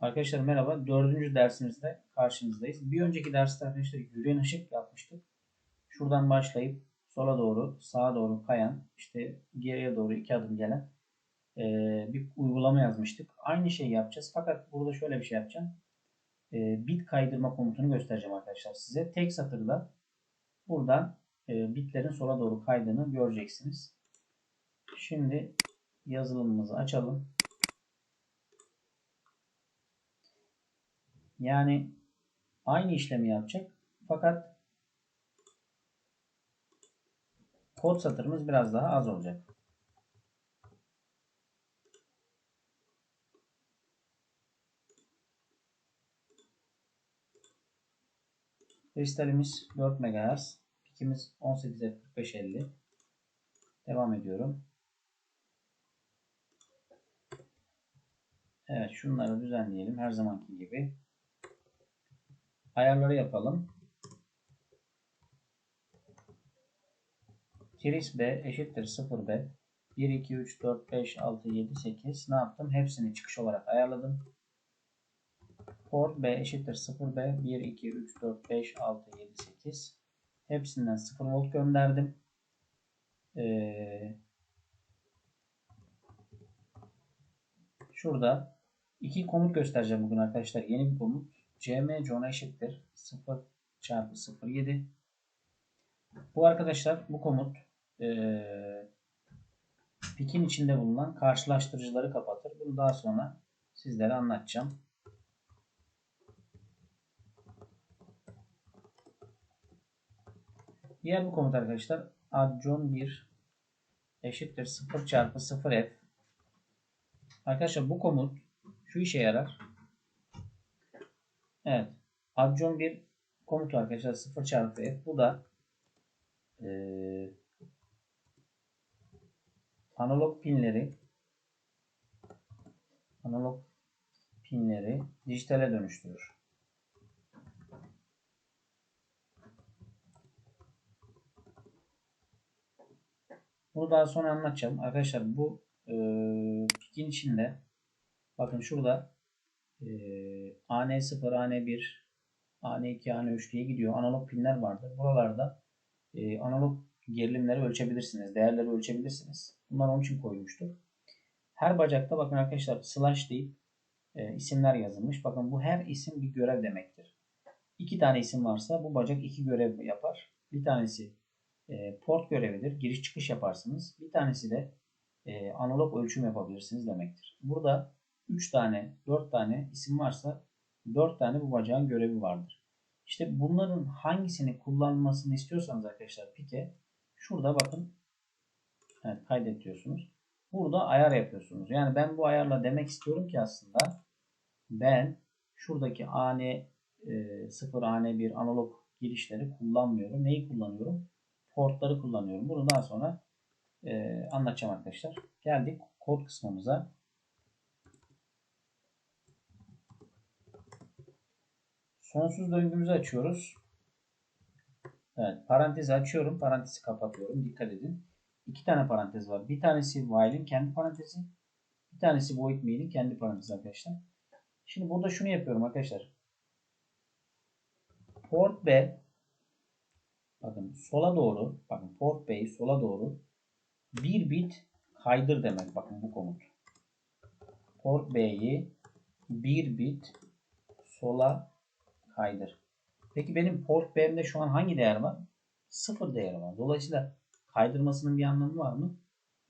Arkadaşlar merhaba. Dördüncü dersimizde karşınızdayız. Bir önceki derste arkadaşlar yürüyen ışık yapmıştık. Şuradan başlayıp sola doğru, sağa doğru kayan, işte geriye doğru iki adım gelen eee, bir uygulama yazmıştık. Aynı şeyi yapacağız. Fakat burada şöyle bir şey yapacağım. Eee, bit kaydırma komutunu göstereceğim arkadaşlar size. Tek satırda buradan eee, bitlerin sola doğru kaydığını göreceksiniz. Şimdi yazılımımızı açalım. Yani aynı işlemi yapacak. Fakat kod satırımız biraz daha az olacak. Kristalimiz 4 MHz. Pikimiz 18F4550. Devam ediyorum. Evet şunları düzenleyelim her zamanki gibi. Ayarları yapalım. Kiris B eşittir 0 B. 1, 2, 3, 4, 5, 6, 7, 8. Ne yaptım? Hepsini çıkış olarak ayarladım. Port B eşittir 0 B. 1, 2, 3, 4, 5, 6, 7, 8. Hepsinden 0 volt gönderdim. Ee, şurada iki komut göstereceğim bugün arkadaşlar. Yeni bir komut. Cm john eşittir 0 çarpı 07. Bu arkadaşlar bu komut ee, pikin içinde bulunan karşılaştırıcıları kapatır. Bunu daha sonra sizlere anlatacağım. Diğer bir komut arkadaşlar adjon 1 eşittir 0 çarpı 0f. Arkadaşlar bu komut şu işe yarar. Evet. Adjon 1 komut arkadaşlar 0 çarpı f. Bu da ee, analog pinleri analog pinleri dijitale dönüştürür. Bunu daha sonra anlatacağım. Arkadaşlar bu e, pikin içinde bakın şurada e, AN0, AN1, AN2, AN3 diye gidiyor. Analog pinler vardır. Buralarda e, analog gerilimleri ölçebilirsiniz. Değerleri ölçebilirsiniz. Bunlar onun için koymuştuk. Her bacakta bakın arkadaşlar slash deyip e, isimler yazılmış. Bakın bu her isim bir görev demektir. İki tane isim varsa bu bacak iki görev yapar. Bir tanesi e, port görevidir. Giriş çıkış yaparsınız. Bir tanesi de e, analog ölçüm yapabilirsiniz demektir. Burada 3 tane, 4 tane isim varsa 4 tane bu bacağın görevi vardır. İşte bunların hangisini kullanmasını istiyorsanız arkadaşlar pike şurada bakın evet, kaydet diyorsunuz. Burada ayar yapıyorsunuz. Yani ben bu ayarla demek istiyorum ki aslında ben şuradaki AN 0 AN1 analog girişleri kullanmıyorum. Neyi kullanıyorum? Portları kullanıyorum. Bunu daha sonra e, anlatacağım arkadaşlar. Geldik kod kısmımıza. Sonsuz döngümüzü açıyoruz. Evet, parantezi açıyorum, parantezi kapatıyorum. Dikkat edin. İki tane parantez var. Bir tanesi while'in kendi parantezi, bir tanesi void mailing kendi parantezi arkadaşlar. Şimdi burada şunu yapıyorum arkadaşlar. Port B bakın sola doğru, bakın port B'yi sola doğru bir bit kaydır demek. Bakın bu komut. Port B'yi bir bit sola kaydır. Peki benim port B'mde şu an hangi değer var? Sıfır değeri var. Dolayısıyla kaydırmasının bir anlamı var mı?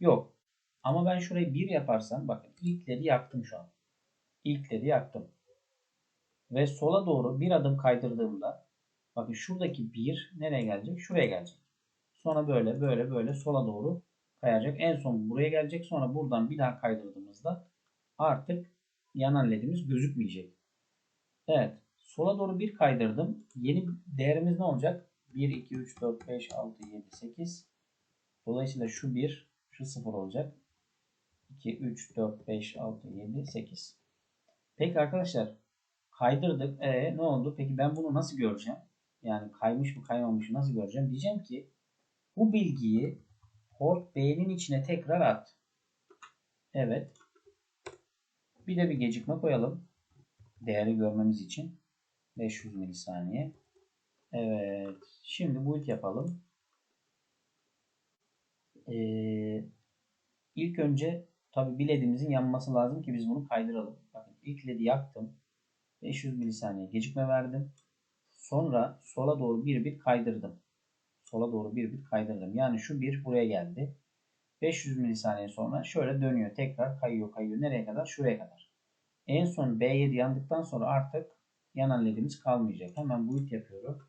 Yok. Ama ben şurayı 1 yaparsam bakın ilk LED'i yaktım şu an. İlk LED'i yaktım. Ve sola doğru bir adım kaydırdığımda bakın şuradaki 1 nereye gelecek? Şuraya gelecek. Sonra böyle böyle böyle sola doğru kayacak. En son buraya gelecek. Sonra buradan bir daha kaydırdığımızda artık yanan ledimiz gözükmeyecek. Evet. Sola doğru bir kaydırdım. Yeni değerimiz ne olacak? 1, 2, 3, 4, 5, 6, 7, 8. Dolayısıyla şu 1, şu 0 olacak. 2, 3, 4, 5, 6, 7, 8. Peki arkadaşlar kaydırdık. E ne oldu? Peki ben bunu nasıl göreceğim? Yani kaymış mı kaymamış mı nasıl göreceğim? Diyeceğim ki bu bilgiyi port B'nin içine tekrar at. Evet. Bir de bir gecikme koyalım. değeri görmemiz için 500 milisaniye. Evet. Şimdi build yapalım. Ee, ilk önce tabi bir ledimizin yanması lazım ki biz bunu kaydıralım. Bakın ilk ledi yaktım. 500 milisaniye gecikme verdim. Sonra sola doğru bir bit kaydırdım. Sola doğru bir bit kaydırdım. Yani şu bir buraya geldi. 500 milisaniye sonra şöyle dönüyor. Tekrar kayıyor kayıyor. Nereye kadar? Şuraya kadar. En son B7 yandıktan sonra artık yanan ledimiz kalmayacak. Hemen build yapıyorum.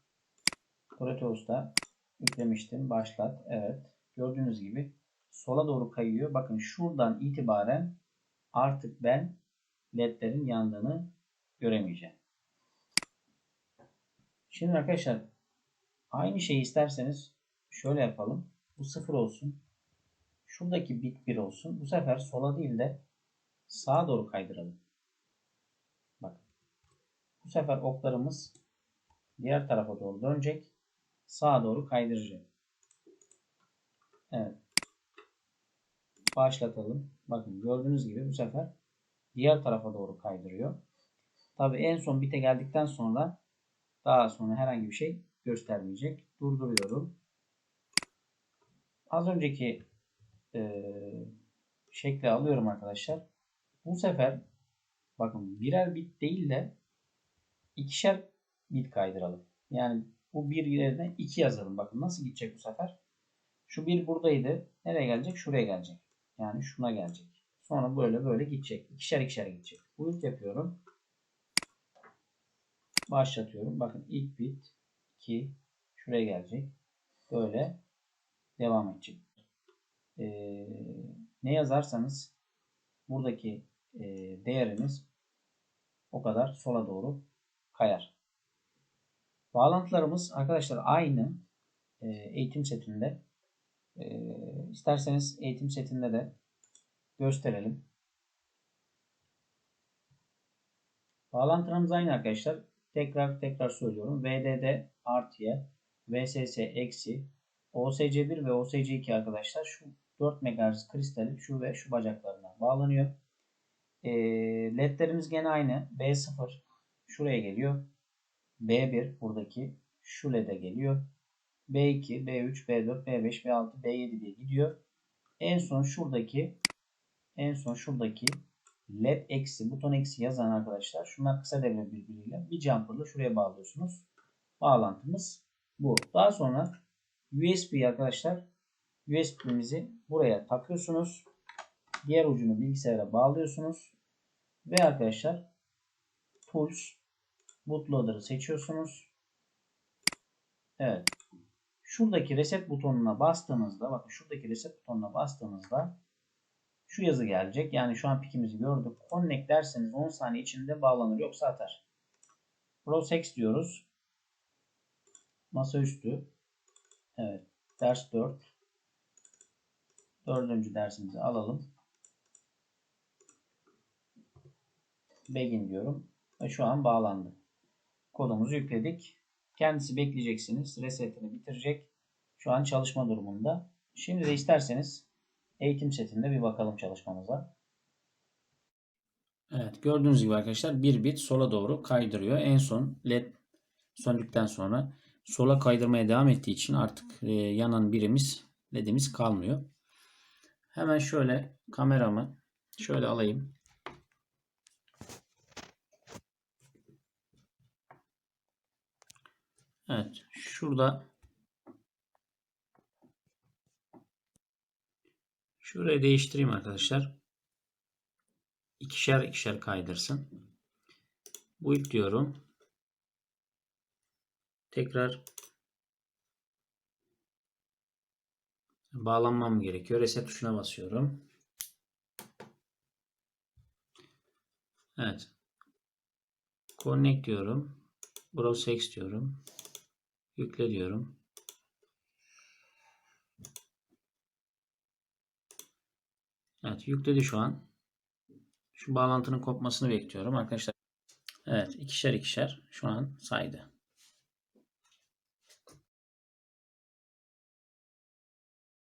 Proteus'ta yüklemiştim. Başlat. Evet. Gördüğünüz gibi sola doğru kayıyor. Bakın şuradan itibaren artık ben ledlerin yandığını göremeyeceğim. Şimdi arkadaşlar aynı şeyi isterseniz şöyle yapalım. Bu sıfır olsun. Şuradaki bit 1 olsun. Bu sefer sola değil de sağa doğru kaydıralım. Bu sefer oklarımız diğer tarafa doğru dönecek. Sağa doğru kaydıracak. Evet. Başlatalım. Bakın gördüğünüz gibi bu sefer diğer tarafa doğru kaydırıyor. Tabi en son bite geldikten sonra daha sonra herhangi bir şey göstermeyecek. Durduruyorum. Az önceki e, şekli alıyorum arkadaşlar. Bu sefer bakın birer bit değil de ikişer bit kaydıralım. Yani bu bir yerine iki yazalım. Bakın nasıl gidecek bu sefer? Şu bir buradaydı. Nereye gelecek? Şuraya gelecek. Yani şuna gelecek. Sonra böyle böyle gidecek. İkişer ikişer gidecek. Build yapıyorum. Başlatıyorum. Bakın ilk bit 2 şuraya gelecek. Böyle devam edecek. Ee, ne yazarsanız buradaki e, değeriniz o kadar sola doğru kayar. Bağlantılarımız arkadaşlar aynı e, eğitim setinde. E, isterseniz eğitim setinde de gösterelim. Bağlantılarımız aynı arkadaşlar. Tekrar tekrar söylüyorum. VDD artıya, VSS eksi, OSC1 ve OSC2 arkadaşlar şu 4 MHz kristali şu ve şu bacaklarına bağlanıyor. E, LED'lerimiz gene aynı. B0 şuraya geliyor. B1 buradaki şu LED'e geliyor. B2, B3, B4, B5, B6, B7 diye gidiyor. En son şuradaki en son şuradaki led eksi buton eksi yazan arkadaşlar şunlar kısa devre birbiriyle bir jumper'la şuraya bağlıyorsunuz. Bağlantımız bu. Daha sonra USB arkadaşlar USB'mizi buraya takıyorsunuz. Diğer ucunu bilgisayara bağlıyorsunuz. Ve arkadaşlar Tools Bootloader'ı seçiyorsunuz. Evet. Şuradaki reset butonuna bastığınızda bakın şuradaki reset butonuna bastığınızda şu yazı gelecek. Yani şu an pikimizi gördük. Connect derseniz 10 saniye içinde bağlanır yoksa atar. Prosex diyoruz. Masaüstü. Evet. Ders 4. Dördüncü dersimizi alalım. Begin diyorum. Ve şu an bağlandı. Kodumuzu yükledik. Kendisi bekleyeceksiniz. Resetini bitirecek. Şu an çalışma durumunda. Şimdi de isterseniz eğitim setinde bir bakalım çalışmamıza. Evet gördüğünüz gibi arkadaşlar bir bit sola doğru kaydırıyor. En son led söndükten sonra sola kaydırmaya devam ettiği için artık e, yanan birimiz ledimiz kalmıyor. Hemen şöyle kameramı şöyle alayım. Evet şurada şurayı değiştireyim arkadaşlar. İkişer ikişer kaydırsın. Bu diyorum. Tekrar bağlanmam gerekiyor. Reset tuşuna basıyorum. Evet. Connect diyorum. Browse X diyorum. Yükle diyorum. Evet yükledi şu an. Şu bağlantının kopmasını bekliyorum arkadaşlar. Evet ikişer ikişer şu an saydı.